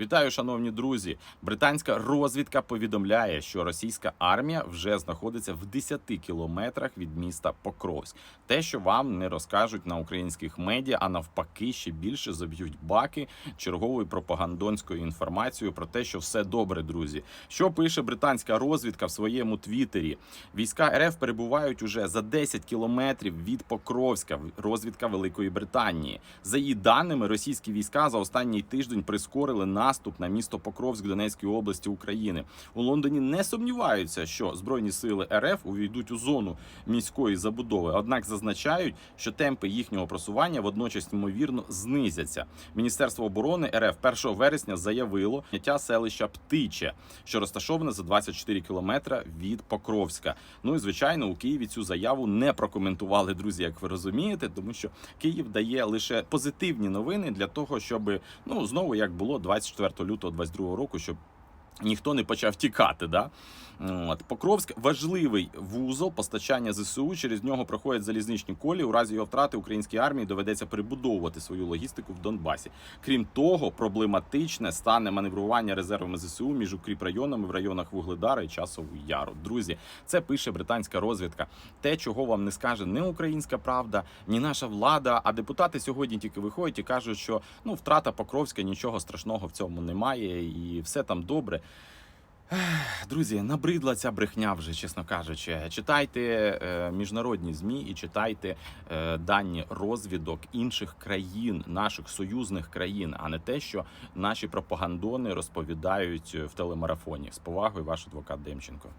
Вітаю, шановні друзі. Британська розвідка повідомляє, що російська армія вже знаходиться в 10 кілометрах від міста Покровськ. Те, що вам не розкажуть на українських медіа, а навпаки, ще більше заб'ють баки черговою пропагандонською інформацією про те, що все добре, друзі. Що пише британська розвідка в своєму твіттері? Війська РФ перебувають уже за 10 кілометрів від Покровська. Розвідка Великої Британії. За її даними, російські війська за останній тиждень прискорили наступ на місто Покровськ Донецької області України. У Лондоні не сумніваються, що збройні сили РФ увійдуть у зону міської забудови. Однак зазначають, що темпи їхнього просування водночас ймовірно знизяться. Міністерство оборони РФ 1 вересня заявило зняття селища Птиче, що розташоване за 24 кілометра від Покровська. Ну і звичайно, у Києві цю заяву не прокоментували, друзі, як ви розумієте, тому що Київ дає лише позитивні новини для того, щоб ну знову як було 24 лютого 22 року, щоб ніхто не почав тікати. Да? От. Покровськ важливий вузол постачання ЗСУ. Через нього проходять залізничні колії. У разі його втрати українській армії доведеться перебудовувати свою логістику в Донбасі. Крім того, проблематичне стане маневрування резервами ЗСУ між укріпрайонами в районах Вугледара і Часову Яру. Друзі, це пише британська розвідка. Те, чого вам не скаже не українська правда, ні наша влада. А депутати сьогодні тільки виходять і кажуть, що ну втрата Покровська нічого страшного в цьому немає, і все там добре. Друзі, набридла ця брехня вже, чесно кажучи. Читайте е, міжнародні змі і читайте е, дані розвідок інших країн, наших союзних країн, а не те, що наші пропагандони розповідають в телемарафоні. З повагою, ваш адвокат Демченко.